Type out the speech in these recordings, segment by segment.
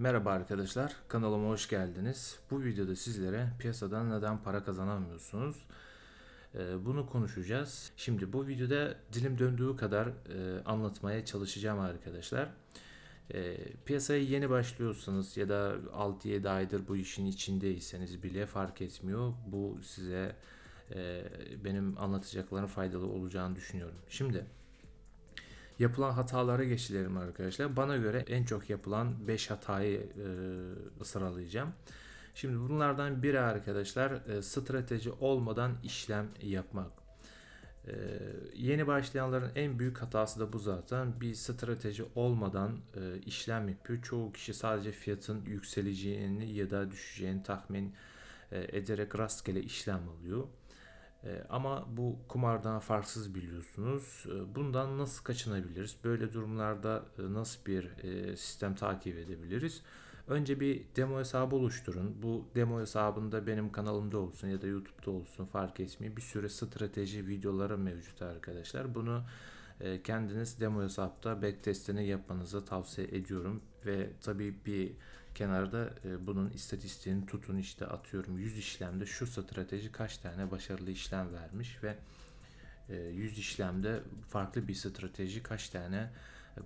Merhaba arkadaşlar, kanalıma hoş geldiniz. Bu videoda sizlere piyasadan neden para kazanamıyorsunuz? Ee, Bunu konuşacağız. Şimdi bu videoda dilim döndüğü kadar e, anlatmaya çalışacağım arkadaşlar. Ee, Piyasaya yeni başlıyorsanız ya da 6-7 aydır bu işin içindeyseniz bile fark etmiyor. Bu size e, benim anlatacaklarım faydalı olacağını düşünüyorum. Şimdi yapılan hatalara geçelim arkadaşlar. Bana göre en çok yapılan 5 hatayı e, sıralayacağım. Şimdi bunlardan biri arkadaşlar e, strateji olmadan işlem yapmak. E, yeni başlayanların en büyük hatası da bu zaten. Bir strateji olmadan e, işlem yapıyor. Çoğu kişi sadece fiyatın yükseleceğini ya da düşeceğini tahmin e, ederek rastgele işlem alıyor. E, ama bu kumardan farksız biliyorsunuz. E, bundan nasıl kaçınabiliriz? Böyle durumlarda e, nasıl bir e, sistem takip edebiliriz? Önce bir demo hesabı oluşturun. Bu demo hesabında benim kanalımda olsun ya da YouTube'da olsun fark etmiyor. Bir sürü strateji videoları mevcut arkadaşlar. Bunu e, kendiniz demo hesapta backtestini yapmanızı tavsiye ediyorum. Ve tabii bir kenarda e, bunun istatistiğini tutun işte atıyorum 100 işlemde şu strateji kaç tane başarılı işlem vermiş ve e, 100 işlemde farklı bir strateji kaç tane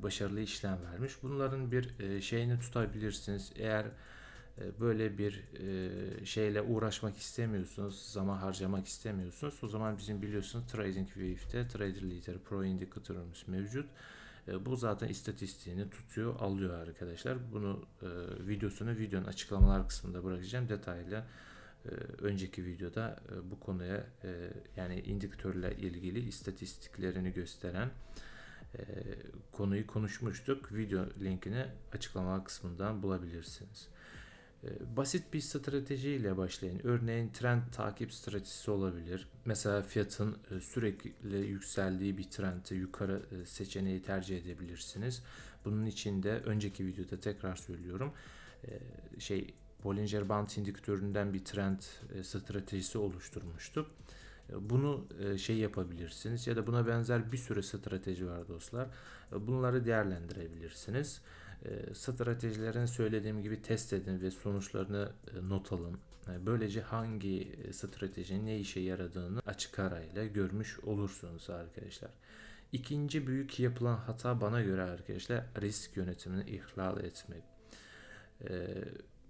başarılı işlem vermiş. Bunların bir e, şeyini tutabilirsiniz. Eğer e, böyle bir e, şeyle uğraşmak istemiyorsunuz, zaman harcamak istemiyorsunuz. O zaman bizim biliyorsunuz TradingView'de Trader Leader Pro Indikatörümüz mevcut. E, bu zaten istatistiğini tutuyor, alıyor arkadaşlar. Bunu e, videosunu videonun açıklamalar kısmında bırakacağım. Detaylı e, önceki videoda bu konuya yani indikatörle ilgili istatistiklerini gösteren konuyu konuşmuştuk. Video linkini açıklama kısmından bulabilirsiniz. E, basit bir stratejiyle başlayın. Örneğin trend takip stratejisi olabilir. Mesela fiyatın e, sürekli yükseldiği bir trendte yukarı e, seçeneği tercih edebilirsiniz. Bunun için de önceki videoda tekrar söylüyorum. Şey Bollinger Band indikatöründen bir trend stratejisi oluşturmuştuk. Bunu şey yapabilirsiniz ya da buna benzer bir sürü strateji var dostlar. Bunları değerlendirebilirsiniz. E, stratejilerini söylediğim gibi test edin ve sonuçlarını e, not alın. E, böylece hangi stratejinin ne işe yaradığını açık arayla görmüş olursunuz arkadaşlar. İkinci büyük yapılan hata bana göre arkadaşlar risk yönetimini ihlal etmek.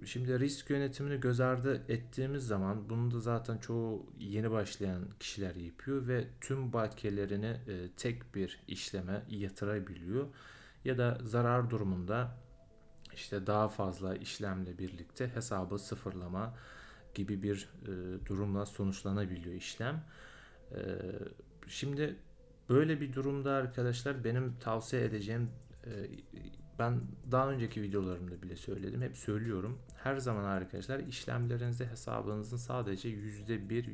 Şimdi risk yönetimini göz ardı ettiğimiz zaman bunu da zaten çoğu yeni başlayan kişiler yapıyor ve tüm bakiyelerini tek bir işleme yatırabiliyor ya da zarar durumunda işte daha fazla işlemle birlikte hesabı sıfırlama gibi bir e, durumla sonuçlanabiliyor işlem. E, şimdi böyle bir durumda arkadaşlar benim tavsiye edeceğim e, ben daha önceki videolarımda bile söyledim hep söylüyorum. Her zaman arkadaşlar işlemlerinizde hesabınızın sadece %1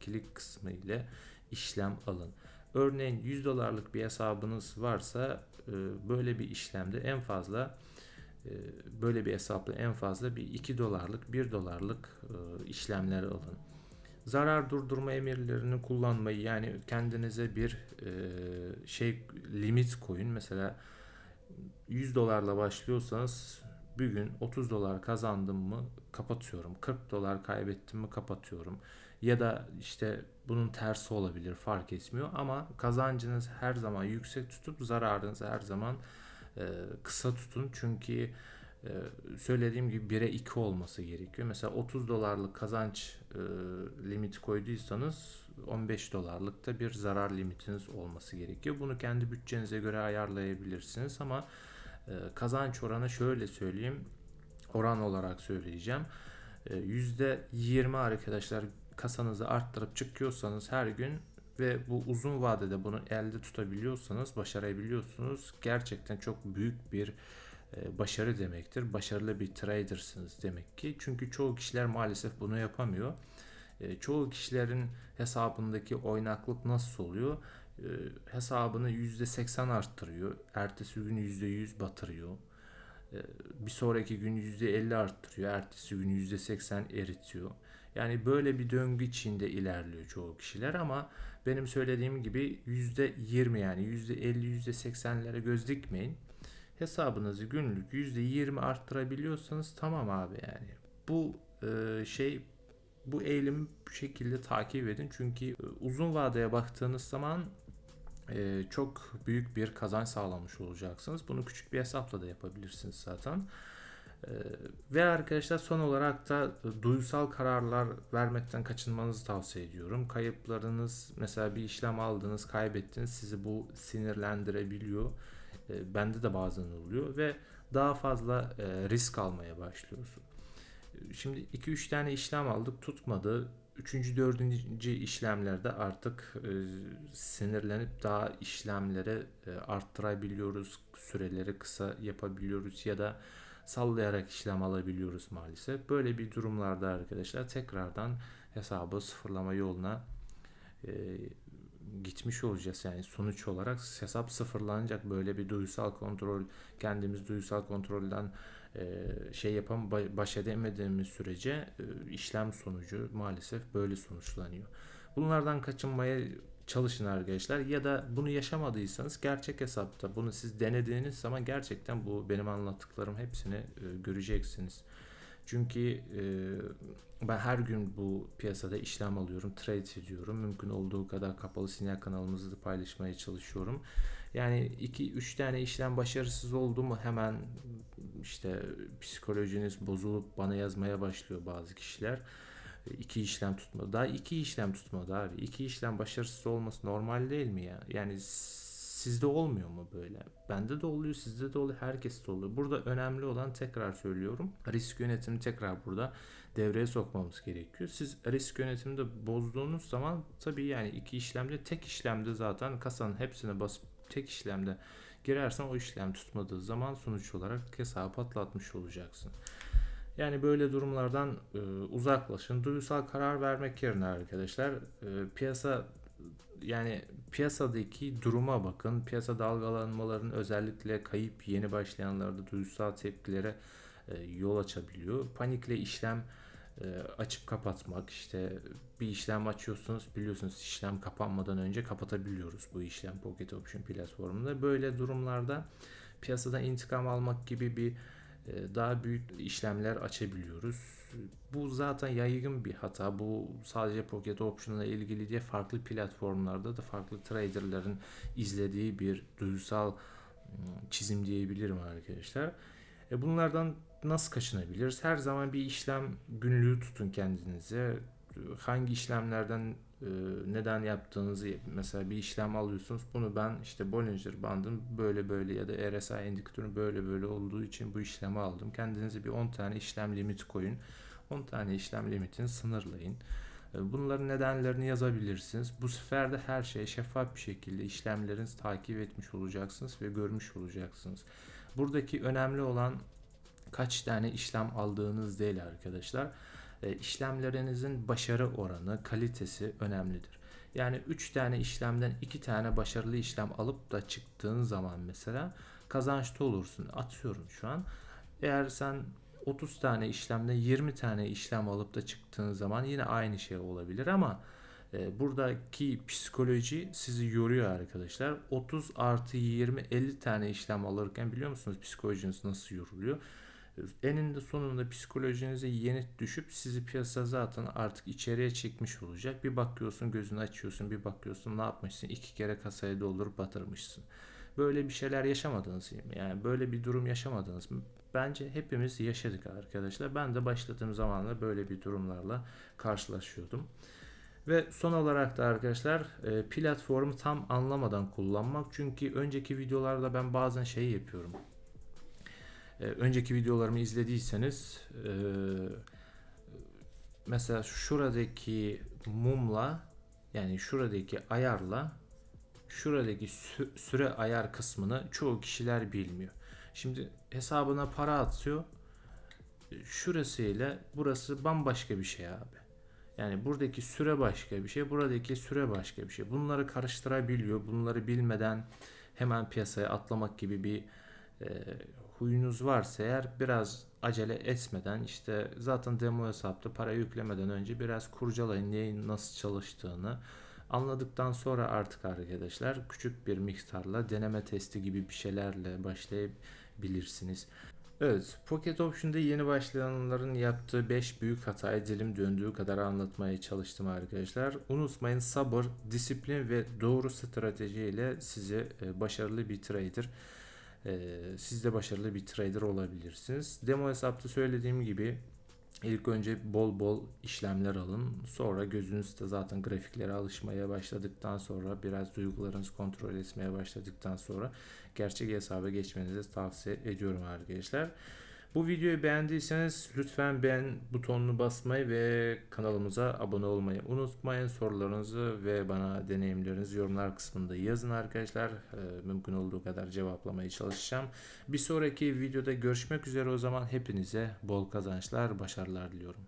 %2'lik kısmı ile işlem alın. Örneğin 100 dolarlık bir hesabınız varsa e, böyle bir işlemde en fazla e, böyle bir hesapla en fazla bir 2 dolarlık 1 dolarlık e, işlemler alın. Zarar durdurma emirlerini kullanmayı yani kendinize bir şey limit koyun. Mesela 100 dolarla başlıyorsanız bir gün 30 dolar kazandım mı kapatıyorum. 40 dolar kaybettim mi kapatıyorum. Ya da işte bunun tersi olabilir fark etmiyor ama kazancınız her zaman yüksek tutup zararınızı her zaman e, kısa tutun. Çünkü e, söylediğim gibi 1'e 2 olması gerekiyor. Mesela 30 dolarlık kazanç e, limiti koyduysanız 15 dolarlık da bir zarar limitiniz olması gerekiyor. Bunu kendi bütçenize göre ayarlayabilirsiniz ama e, kazanç oranı şöyle söyleyeyim. Oran olarak söyleyeceğim. %20 arkadaşlar kasanızı arttırıp çıkıyorsanız her gün ve bu uzun vadede bunu elde tutabiliyorsanız, başarabiliyorsunuz. Gerçekten çok büyük bir e, başarı demektir. Başarılı bir tradersınız demek ki. Çünkü çoğu kişiler maalesef bunu yapamıyor. E, çoğu kişilerin hesabındaki oynaklık nasıl oluyor? E, hesabını %80 arttırıyor. Ertesi gün %100 batırıyor. Bir sonraki gün %50 arttırıyor. Ertesi gün %80 eritiyor. Yani böyle bir döngü içinde ilerliyor çoğu kişiler ama benim söylediğim gibi %20 yani %50 %80'lere göz dikmeyin. hesabınızı günlük %20 arttırabiliyorsanız tamam abi yani. Bu e, şey bu eğilimi bu şekilde takip edin. Çünkü e, uzun vadeye baktığınız zaman e, çok büyük bir kazanç sağlamış olacaksınız. Bunu küçük bir hesapla da yapabilirsiniz zaten. E, ve arkadaşlar son olarak da duygusal kararlar vermekten kaçınmanızı tavsiye ediyorum. Kayıplarınız mesela bir işlem aldınız, kaybettiniz sizi bu sinirlendirebiliyor. E, bende de bazen oluyor ve daha fazla e, risk almaya başlıyorsun. Şimdi 2-3 tane işlem aldık tutmadı. Üçüncü, dördüncü işlemlerde artık e, sinirlenip daha işlemleri e, arttırabiliyoruz. Süreleri kısa yapabiliyoruz ya da sallayarak işlem alabiliyoruz maalesef. Böyle bir durumlarda arkadaşlar tekrardan hesabı sıfırlama yoluna e, gitmiş olacağız. Yani sonuç olarak hesap sıfırlanacak. Böyle bir duysal kontrol, kendimiz duysal kontrolden şey yapan baş edemediğimiz sürece e, işlem sonucu maalesef böyle sonuçlanıyor. Bunlardan kaçınmaya çalışın arkadaşlar ya da bunu yaşamadıysanız gerçek hesapta bunu siz denediğiniz zaman gerçekten bu benim anlattıklarım hepsini e, göreceksiniz. Çünkü ben her gün bu piyasada işlem alıyorum, trade ediyorum. Mümkün olduğu kadar kapalı sinyal kanalımızı da paylaşmaya çalışıyorum. Yani 2-3 tane işlem başarısız oldu mu hemen işte psikolojiniz bozulup bana yazmaya başlıyor bazı kişiler. İki işlem tutmadı. Daha iki işlem tutmadı abi. İki işlem başarısız olması normal değil mi ya? Yani sizde olmuyor mu böyle? Bende de oluyor, sizde de oluyor, herkeste oluyor. Burada önemli olan tekrar söylüyorum. Risk yönetimi tekrar burada devreye sokmamız gerekiyor. Siz risk yönetiminde bozduğunuz zaman tabii yani iki işlemde tek işlemde zaten kasanın hepsine basıp tek işlemde girersen o işlem tutmadığı zaman sonuç olarak hesabı patlatmış olacaksın. Yani böyle durumlardan e, uzaklaşın. Duygusal karar vermek yerine arkadaşlar e, piyasa yani piyasadaki duruma bakın. Piyasa dalgalanmaların özellikle kayıp yeni başlayanlarda duygusal tepkilere e, yol açabiliyor. Panikle işlem e, açıp kapatmak işte bir işlem açıyorsunuz biliyorsunuz işlem kapanmadan önce kapatabiliyoruz bu işlem Pocket Option platformunda. Böyle durumlarda piyasadan intikam almak gibi bir daha büyük işlemler açabiliyoruz. Bu zaten yaygın bir hata. Bu sadece Pocket Option ile ilgili diye farklı platformlarda da farklı traderların izlediği bir duygusal çizim diyebilirim arkadaşlar. E bunlardan nasıl kaçınabiliriz? Her zaman bir işlem günlüğü tutun kendinize. Hangi işlemlerden e, neden yaptığınızı mesela bir işlem alıyorsunuz. Bunu ben işte Bollinger Band'ın böyle böyle ya da RSI indikatörün böyle böyle olduğu için bu işlemi aldım. Kendinize bir 10 tane işlem limiti koyun. 10 tane işlem limitini sınırlayın. E, bunların nedenlerini yazabilirsiniz. Bu sefer de her şeyi şeffaf bir şekilde işlemlerinizi takip etmiş olacaksınız ve görmüş olacaksınız. Buradaki önemli olan kaç tane işlem aldığınız değil arkadaşlar. E, işlemlerinizin başarı oranı, kalitesi önemlidir. Yani 3 tane işlemden 2 tane başarılı işlem alıp da çıktığın zaman mesela kazançlı olursun. Atıyorum şu an. Eğer sen 30 tane işlemden 20 tane işlem alıp da çıktığın zaman yine aynı şey olabilir ama e, buradaki psikoloji sizi yoruyor arkadaşlar. 30 artı 20 50 tane işlem alırken biliyor musunuz psikolojiniz nasıl yoruluyor? Eninde sonunda psikolojinize yenik düşüp sizi piyasa zaten artık içeriye çekmiş olacak. Bir bakıyorsun gözünü açıyorsun bir bakıyorsun ne yapmışsın iki kere kasayı doldurup batırmışsın. Böyle bir şeyler yaşamadınız? Yani böyle bir durum yaşamadınız mı? Bence hepimiz yaşadık arkadaşlar. Ben de başladığım zamanla böyle bir durumlarla karşılaşıyordum. Ve son olarak da arkadaşlar e, platformu tam anlamadan kullanmak. Çünkü önceki videolarda ben bazen şey yapıyorum. E, önceki videolarımı izlediyseniz e, mesela şuradaki mumla yani şuradaki ayarla şuradaki sü- süre ayar kısmını çoğu kişiler bilmiyor. Şimdi hesabına para atıyor. Şurası ile burası bambaşka bir şey abi. Yani buradaki süre başka bir şey, buradaki süre başka bir şey. Bunları karıştırabiliyor. Bunları bilmeden hemen piyasaya atlamak gibi bir e, huyunuz varsa eğer biraz acele etmeden işte zaten demo hesapta para yüklemeden önce biraz kurcalayın neyin nasıl çalıştığını anladıktan sonra artık arkadaşlar küçük bir miktarla deneme testi gibi bir şeylerle başlayıp bilirsiniz. Evet, Pocket Option'da yeni başlayanların yaptığı 5 büyük hatayı dilim döndüğü kadar anlatmaya çalıştım arkadaşlar. Unutmayın sabır, disiplin ve doğru stratejiyle size e, başarılı bir trader siz de başarılı bir trader olabilirsiniz. Demo hesapta söylediğim gibi ilk önce bol bol işlemler alın. Sonra gözünüzde zaten grafiklere alışmaya başladıktan sonra biraz duygularınızı kontrol etmeye başladıktan sonra gerçek hesaba geçmenizi tavsiye ediyorum arkadaşlar. Bu videoyu beğendiyseniz lütfen beğen butonunu basmayı ve kanalımıza abone olmayı unutmayın. Sorularınızı ve bana deneyimlerinizi yorumlar kısmında yazın arkadaşlar. Ee, Mümkün olduğu kadar cevaplamaya çalışacağım. Bir sonraki videoda görüşmek üzere o zaman hepinize bol kazançlar, başarılar diliyorum.